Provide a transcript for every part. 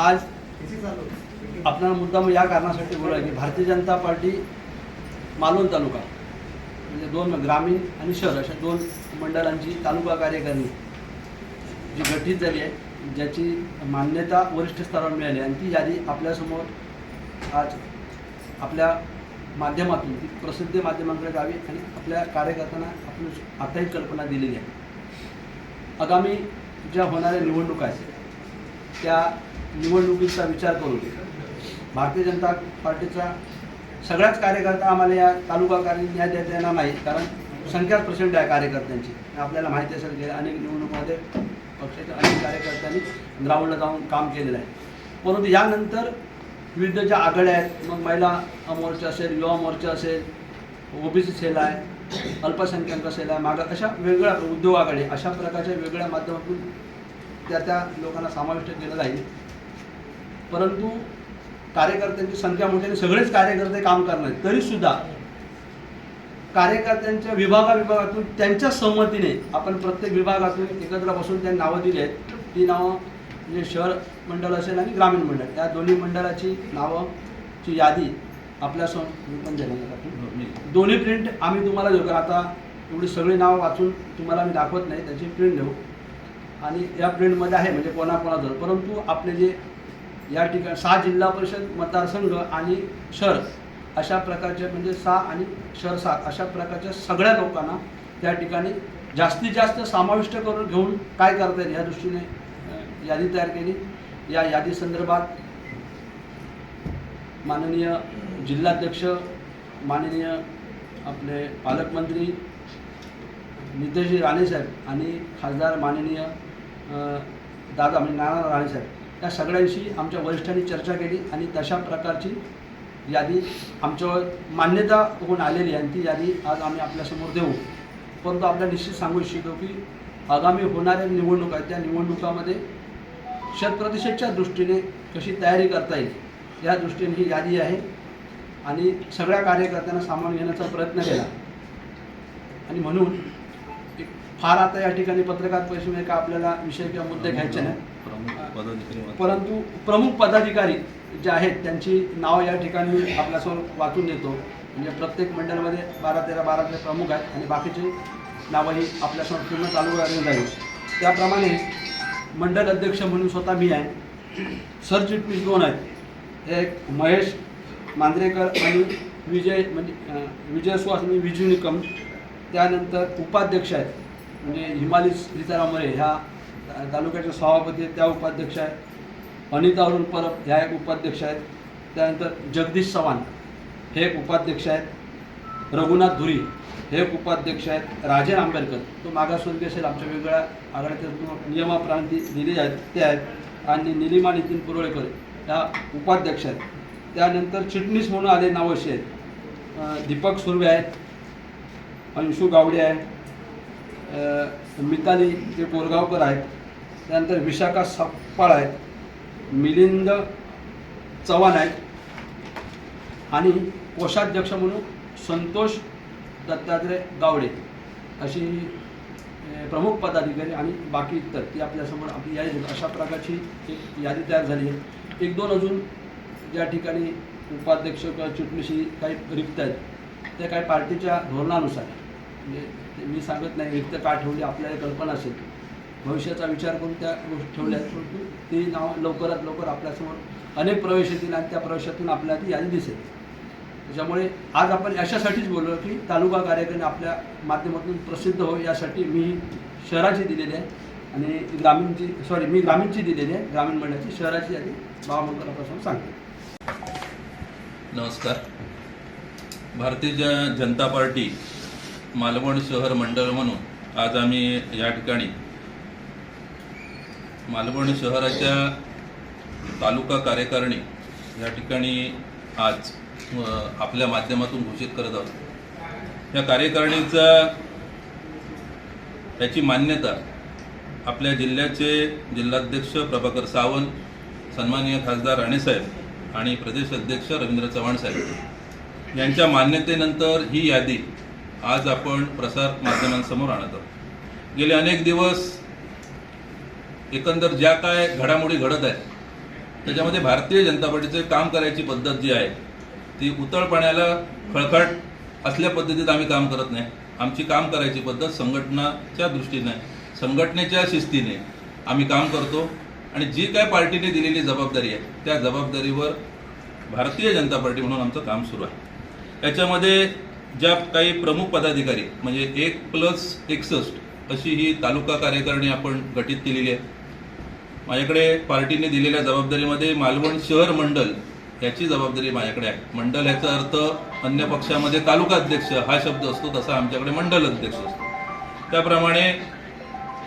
आज आपल्याला मुद्दाम या कारणासाठी बोलाय की भारतीय जनता पार्टी मालवण तालुका म्हणजे दोन ग्रामीण आणि शहर अशा दोन मंडळांची तालुका कार्यकारिणी जी गठीत झाली आहे ज्याची मान्यता वरिष्ठ स्तरावर मिळाली आणि ती यादी आपल्यासमोर आज आपल्या माध्यमातून ती प्रसिद्ध माध्यमांकडे जावी आणि आपल्या कार्यकर्त्यांना आपण आताही कल्पना दिलेली आहे. आगामी ज्या होणाऱ्या निवडणुका आहेत त्या निवडणुकीचा विचार करून भारतीय जनता पार्टीचा सगळ्याच कार्यकर्ता आम्हाला या तालुका कार्य न्याय देता येणार नाही कारण संख्याच प्रचंड आहे कार्यकर्त्यांची. आपल्याला माहिती असेल की अनेक निवडणुकीमध्ये पक्षाच्या अनेक कार्यकर्त्यांनी ग्राउंडला जाऊन काम केलेलं आहे. परंतु यानंतर विविध ज्या आघाड्या आहेत. मग महिला मोर्चा असेल युवा मोर्चा असेल ओबीसी सेल आहे अल्पसंख्याक सेल आहे मागं अशा वेगळ्या उद्योग आघाडी अशा प्रकारच्या वेगळ्या माध्यमातून त्या त्या लोकांना समाविष्ट केलं जाईल. परंतु कार्यकर्त्यांची संख्या मोठी आणि सगळेच कार्यकर्ते काम करणार तरीसुद्धा कार्यकर्त्यांच्या विभागा विभागातून त्यांच्या संमतीने आपण प्रत्येक विभागातून एकत्र बसून त्यांनी नावं दिली आहेत. ती नावं म्हणजे शहर मंडळ असेल आणि ग्रामीण मंडळ. या दोन्ही मंडळाची नावंची यादी आपल्या पण. दोन्ही प्रिंट आम्ही तुम्हाला देऊ. कारण आता एवढी सगळी नावं वाचून तुम्हाला मी दाखवत नाही. त्याची प्रिंट देऊ. आणि या प्रिंटमध्ये आहे म्हणजे कोणाकोणाचं परंतु आपले जे या ठिकाणी सहा जिल्हा परिषद मतदारसंघ आणि शहर. अशा प्रकारचे म्हणजे सहा आणि शहर सात अशा प्रकारच्या सगळ्या लोकांना त्या ठिकाणी जास्तीत जास्त समाविष्ट करून घेऊन काय करता येईल या दृष्टीने यादी तयार केली. या यादी संदर्भात माननीय जिल्हाध्यक्ष माननीय आपले पालकमंत्री नितेशजी राणेसाहेब आणि खासदार माननीय दादा म्हणजे नाना राणेसाहेब या सगळ्यांशी आमच्या वरिष्ठांनी चर्चा केली आणि तशा प्रकारची यादी आमच्यावर मान्यता होऊन आलेली आहे आणि ती यादी आज आम्ही आपल्यासमोर देऊ. परंतु आपल्या निश्चित सांगू इच्छितो की आगामी होणाऱ्या निवडणुका आहेत त्या निवडणुकामध्ये शतप्रतिशतच्या दृष्टीने कशी तयारी करता येईल या दृष्टीने ही यादी आहे. आणि सगळ्या कार्यकर्त्यांना सामावून घेण्याचा प्रयत्न केला. आणि म्हणून एक फार आता या ठिकाणी पत्रकार परिषदेमध्ये का आपल्याला विषय किंवा मुद्दे घ्यायचे नाही. परंतु प्रमुख पदाधिकारी जे आहेत त्यांची नावं या ठिकाणी आपल्यासमोर वाचून देतो. म्हणजे प्रत्येक मंडळामध्ये बारा तेरा बारा तेरा प्रमुख आहेत आणि बाकीचे नावंही आपल्यासमोर पूर्ण चालू करण्यात जाईल. त्याप्रमाणे मंडळ अध्यक्ष म्हणून स्वतः मी आहे. सरचिटणीस दोन आहेत. एक महेश मांजरेकर आणि विजय म्हणजे विजय सुहास आणि विजू निकम. त्यानंतर उपाध्यक्ष आहेत. म्हणजे हिमाली सीतारामरे ह्या तालुक्याचे सभापती आहेत त्या उपाध्यक्ष आहेत. अनिता अरुण परब ह्या एक उपाध्यक्ष आहेत. त्यानंतर जगदीश चव्हाण हे एक उपाध्यक्ष आहेत. रघुनाथ धुरी हे एक उपाध्यक्ष आहेत. राजे आंबेडकर तो मागासवर्गीय असेल आमच्या वेगळ्या आघाड्याच्या नियमाप्रांती दिलेले आहेत ते आहेत. आणि निलिमा नितीन पुरोळेकर ह्या उपाध्यक्ष आहेत. त्यानंतर चिटणीस म्हणून आले नाव असे आहेत दीपक सुर्वे आहेत. अंशू गावडे आहे मिताली जे बोरगावकर आहेत. त्यानंतर विशाखा सप्पाळ आहेत मिलिंद चव्हाण आहेत आणि कोषाध्यक्ष म्हणून संतोष दत्तात्रय गावडे अशी प्रमुख पदाधिकारी आणि बाकी इतर ती आपल्यासमोर आपली यादी अशा प्रकारची एक यादी तयार झाली आहे. एक दोन अजून ज्या ठिकाणी उपाध्यक्ष किंवा चिटणीशी काही रिक्त आहेत त्या काही पार्टीच्या धोरणानुसार. म्हणजे मी सांगत नाही रिक्त का ठेवली आपल्याला कल्पना असेल. भविष्याचा विचार करून त्या गोष्टी ठेवल्या आहेत परंतु ती नाव लवकरात लवकर आपल्यासमोर अनेक प्रवेश येतील आणि त्या प्रवेशातून आपल्याला ती यादी दिसेल. त्याच्यामुळे आज आपण अशासाठीच बोललो की तालुका कार्यक्रम आपल्या माध्यमातून प्रसिद्ध हो यासाठी मी शहराची दिलेली आहे. आणि ग्रामीणची सॉरी मी ग्रामीणची दिलेली आहे. ग्रामीण मंडळाची शहराची यादी बाबामंकरापासून सांगते. नमस्कार. भारतीय ज- जनता पार्टी मालवण शहर मंडळ म्हणून आज आम्ही या ठिकाणी मालवण शहराच्या तालुका कार्यकारिणी या ठिकाणी आज आपल्या माध्यमातून घोषित करत आहोत. या कार्यकारिणीचा याची मान्यता आपल्या जिल्ह्याचे जिल्हाध्यक्ष प्रभाकर सावंत सन्माननीय खासदार राणेसाहेब आणि प्रदेश अध्यक्ष रवींद्र चव्हाण साहेब यांच्या मान्यतेनंतर ही यादी आज आपण प्रसार माध्यमांसमोर आणत आहोत. गेले अनेक दिवस एकंदर ज्या काय घडामोडी घडत आहेत त्याच्यामध्ये भारतीय जनता पार्टीचे काम करायची पद्धत जी आहे ती उतळपणाला खळखळ असल्या पद्धतीत आम्ही काम करत नाही. आमची काम करायची पद्धत संघटनाच्या दृष्टीने संघटनेच्या शिस्तीने आम्ही काम करतो. आणि जी काय पार्टीने दिलेली जबाबदारी आहे त्या जबाबदारीवर भारतीय जनता पार्टी म्हणून आमचं काम सुरू आहे. याच्यामध्ये ज्या काही प्रमुख पदाधिकारी म्हणजे एक प्लस एकसष्ट अशी ही तालुका कार्यकारिणी आपण गठीत केलेली आहे. माझ्याकडे पार्टीने दिलेल्या जबाबदारीमध्ये मालवण शहर मंडल याची जबाबदारी माझ्याकडे आहे. मंडल याचा अर्थ अन्य पक्षामध्ये तालुका अध्यक्ष हा शब्द असतो तसा आमच्याकडे मंडल अध्यक्ष असतो. त्याप्रमाणे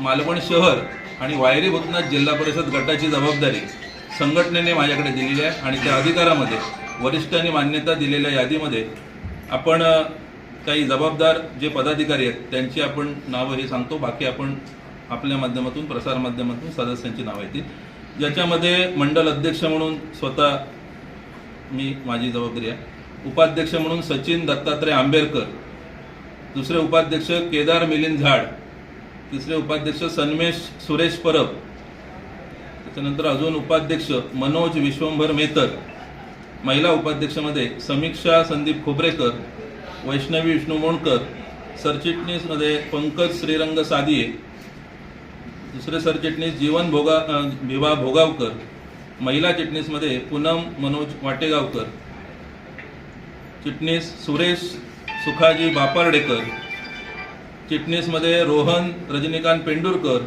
मालवण शहर आणि वायरी भूतनाथ जिल्हा परिषद गटाची जबाबदारी संघटनेने माझ्याकडे दिलेली आहे आणि त्या अधिकारामध्ये वरिष्ठांनी मान्यता दिलेल्या यादीमध्ये आपण काही जबाबदार जे पदाधिकारी आहेत त्यांची आपण नावं हे सांगतो बाकी आपण आपल्या माध्यमातून प्रसार माध्यमातून सदस्यांची नावं येतील. ज्याच्यामध्ये मंडल अध्यक्ष म्हणून स्वतः मी माझी जबाबदारी आहे. उपाध्यक्ष म्हणून सचिन दत्तात्रय आंबेडकर दुसरे उपाध्यक्ष केदार मिलिंद झाड तिसरे उपाध्यक्ष सन्मेश सुरेश परब त्याच्यानंतर अजून उपाध्यक्ष मनोज विश्वंभर मेतर महिला उपाध्यक्षमध्ये समीक्षा संदीप खोबरेकर वैष्णवी विष्णू मोणकर सरचिटणीसमध्ये पंकज श्रीरंग सादिये दुसरे सरचिटणीस जीवन भोगा अ, विभा भोगावकर. महिला चिटणीसमध्ये पूनम मनोज वाटेगावकर. चिटणीस सुरेश सुखाजी बापार्डेकर. चिटणीसमध्ये रोहन रजनीकांत पेंडुरकर.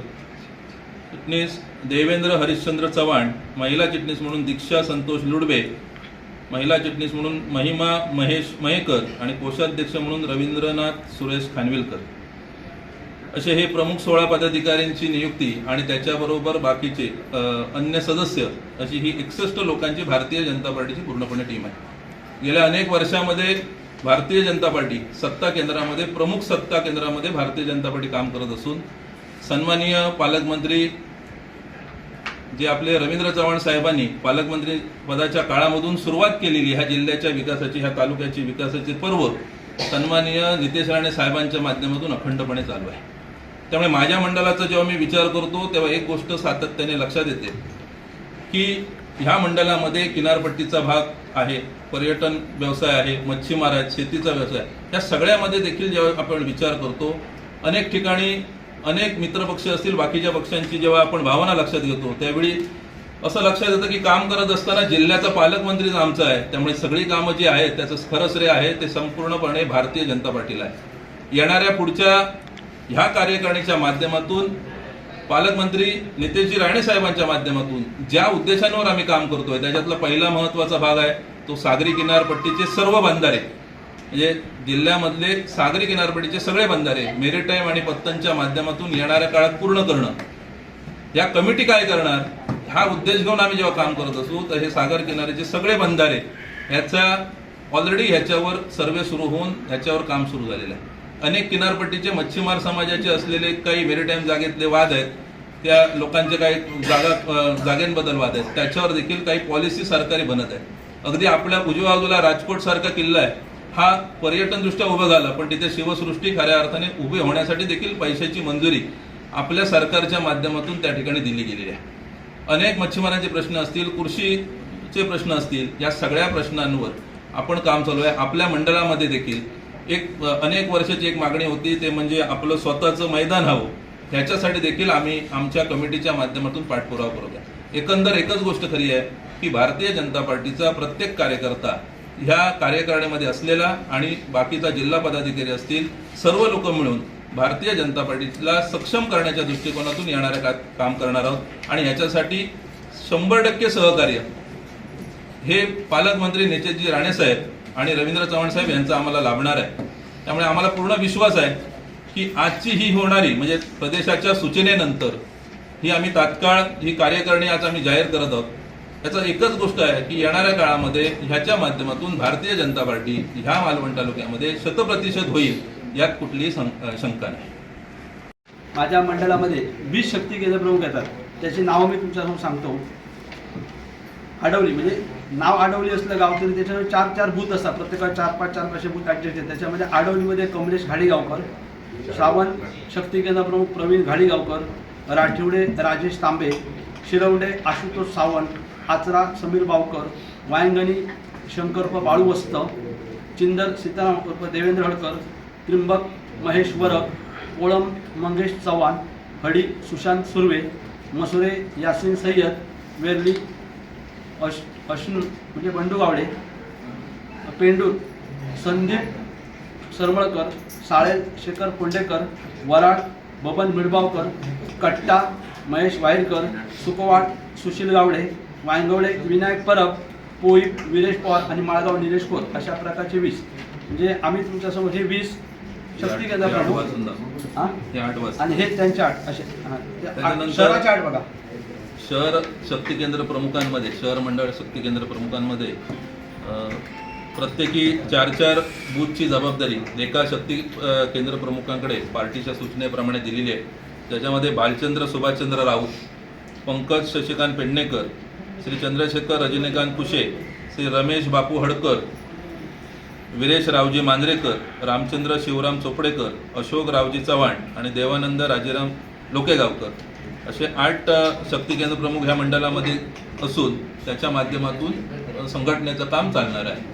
चिटणीस देवेंद्र हरिश्चंद्र चव्हाण. महिला चिटणीस म्हणून दीक्षा संतोष लुडबे. महिला चिटणीस म्हणून महिमा महेश मयेकर आणि कोषाध्यक्ष म्हणून रवींद्रनाथ सुरेश खानविलकर. असे हे प्रमुख सोळा पदाधिकाऱ्यांची नियुक्ती आणि त्याच्याबरोबर बाकीचे अन्य सदस्य अशी ही एकसष्ट लोकांची भारतीय जनता पार्टीची पूर्णपणे टीम आहे. गेल्या अनेक वर्षामध्ये भारतीय जनता पार्टी सत्ता केंद्रामध्ये प्रमुख सत्ता केंद्रामध्ये भारतीय जनता पार्टी काम करत असून सन्माननीय पालकमंत्री जे आपले रवींद्र चव्हाण साहेबांनी पालकमंत्री पदाच्या काळामधून सुरुवात केलेली ह्या जिल्ह्याच्या विकासाची ह्या तालुक्याची विकासाचे पर्व सन्माननीय नितेश राणे साहेबांच्या माध्यमातून अखंडपणे चालू आहे. त्यामुळे माझ्या मंडळाचा जेव्हा मी विचार करतो तेव्हा एक गोष्ट सातत्याने लक्षात येते की ह्या मंडळामध्ये किनारपट्टीचा भाग आहे पर्यटन व्यवसाय आहे मच्छीमार आहेत शेतीचा व्यवसाय या सगळ्यामध्ये देखील जेव्हा आपण विचार करतो अनेक ठिकाणी अनेक मित्रपक्ष असतील बाकीच्या पक्षांची जेव्हा आपण भावना लक्षात घेतो त्यावेळी असं लक्षात येतं की काम करत असताना जिल्ह्याचा पालकमंत्रीच आमचा आहे त्यामुळे सगळी कामं जी आहेत त्याचं खरं श्रेय आहे ते संपूर्णपणे भारतीय जनता पार्टीला आहे. येणाऱ्या पुढच्या ह्या कार्यकारिणीच्या माध्यमातून पालकमंत्री नितेशजी राणे साहेबांच्या माध्यमातून ज्या उद्देशांवर आम्ही काम करतोय त्याच्यातला पहिला महत्त्वाचा भाग आहे तो सागरी किनारपट्टीचे सर्व बंधारे. म्हणजे जिल्ह्यामधले सागरी किनारपट्टीचे सगळे बंधारे मेरीटाईम आणि पत्तनच्या माध्यमातून येणाऱ्या काळात पूर्ण करणं. या कमिटी काय करणार? हा उद्देश घेऊन आम्ही जेव्हा काम करत असू तर हे सागर किनाऱ्याचे सगळे बंधारे ह्याचा ऑलरेडी ह्याच्यावर सर्वे सुरू होऊन ह्याच्यावर काम सुरू झालेलं आहे. अनेक किनारपट्टीचे मच्छीमार समाजाचे असलेले काही मेरीटाईम जागेतले वाद आहेत. त्या लोकांचे काही जागा जागेंबद्दल वाद आहेत. त्याच्यावर देखील काही पॉलिसी सरकारी बनत आहे अगदी आपल्या उजव्या बाजूला राजकोट सारखा किल्ला आहे. हा पर्यटनदृष्ट्या उभं उभा झाला पण तिथे शिवसृष्टी खऱ्या अर्थाने उभी होण्यासाठी देखील पैशाची मंजुरी आपल्या सरकारच्या माध्यमातून त्या ठिकाणी दिली गेलेली आहे. अनेक मच्छीमारांचे प्रश्न असतील कृषीचे प्रश्न असतील या सगळ्या प्रश्नांवर आपण काम चालू आहे. आपल्या मंडळामध्ये देखील एक अनेक वर्षाची एक मागणी होती ते म्हणजे आपलं स्वतःचं मैदान हवं. ह्याच्यासाठी देखील आम्ही आमच्या कमिटीच्या माध्यमातून पाठपुरावा करत एकंदर एकच गोष्ट खरी आहे की भारतीय जनता पार्टीचा प्रत्येक कार्यकर्ता ह्या कार्यकारिणीमध्ये असलेला आणि बाकीचा जिल्हा पदाधिकारी असतील सर्व लोक मिळून भारतीय जनता पार्टीला सक्षम करण्याच्या दृष्टिकोनातून येणाऱ्या का काम करणार आहोत. आणि ह्याच्यासाठी शंभर टक्के सहकार्य. हे पालकमंत्री नेतेजी राणेसाहेब आणि रवींद्र चव्हाण साहेब यांचा आम्हाला लाभणार आहे. त्यामुळे आम्हाला पूर्ण विश्वास आहे की आजची ही होणारी म्हणजे प्रदेशाच्या सूचनेनंतर ही आम्ही तात्काळ ही कार्यकारिणी आज आम्ही जाहीर करत आहोत. याचा एकच गोष्ट आहे की येणाऱ्या काळामध्ये ह्याच्या माध्यमातून भारतीय जनता पार्टी ह्या मालवण तालुक्यामध्ये शतप्रतिशत होईल यात कुठलीही शंका नाही. माझ्या मंडळामध्ये वीस शक्ती केंद्र प्रमुख येतात. त्याची नावं मी तुमच्यासमोर सांगतो. हडवली म्हणजे नाव आडवली असलं गाव तरी त्याच्यामध्ये चार चार बूथ असतात. प्रत्येकाला चार पाच चार पाचशे बूथ ॲडजस्ट आहेत. त्याच्यामध्ये आडवलीमध्ये कमलेश घाडीगावकर श्रावण शक्ती केंद्र प्रमुख प्रवीण घाडीगावकर राठिवडे राजेश तांबे शिरवडे आशुतोष सावंत आचरा समीर बावकर वायंगणी शंकरप बाळूवस्त चिंदर सीताराम उर्फ देवेंद्र हडकर त्रिंबक महेश वरक ओळम मंगेश चव्हाण हडी सुशांत सुर्वे मसुरे यासिन सय्यद वेरली अश अश्नू म्हणजे बंडू गावडे पेंडूर संदीप सरवळकर साळेल शेखर पुंडेकर वराड बबन मिडबावकर कट्टा महेश वाईरकर सुकवाड सुशील गावडे वायंगवडे विनायक परब पोईप विरेश पवार आणि माळगाव निलेश खोर अशा प्रकारचे वीस. म्हणजे आम्ही तुमच्यासमोर हे वीस शक्ती केंद्र आणि हे त्यांचे आठ असे शहराचे आठ बघा. शहर शक्ती केंद्र प्रमुखांमध्ये शहर मंडळ शक्ती केंद्र प्रमुखांमध्ये प्रत्येकी चार चार बूथची जबाबदारी एका शक्ती केंद्र प्रमुखांकडे पार्टीच्या सूचनेप्रमाणे दिलेली आहे. त्याच्यामध्ये बालचंद्र सुभाषचंद्र राऊत पंकज शशिकांत पेडणेकर श्री चंद्रशेखर रजनीकांत कुशे श्री रमेश बापू हडकर विरेश रावजी मांजरेकर रामचंद्र शिवराम चोपडेकर अशोक रावजी चव्हाण आणि देवानंद राजेराम लोकेगावकर. असे आठ शक्ती केंद्र प्रमुख ह्या मंडळामध्ये असून त्याच्या माध्यमातून संघटनेचं काम चालणार आहे.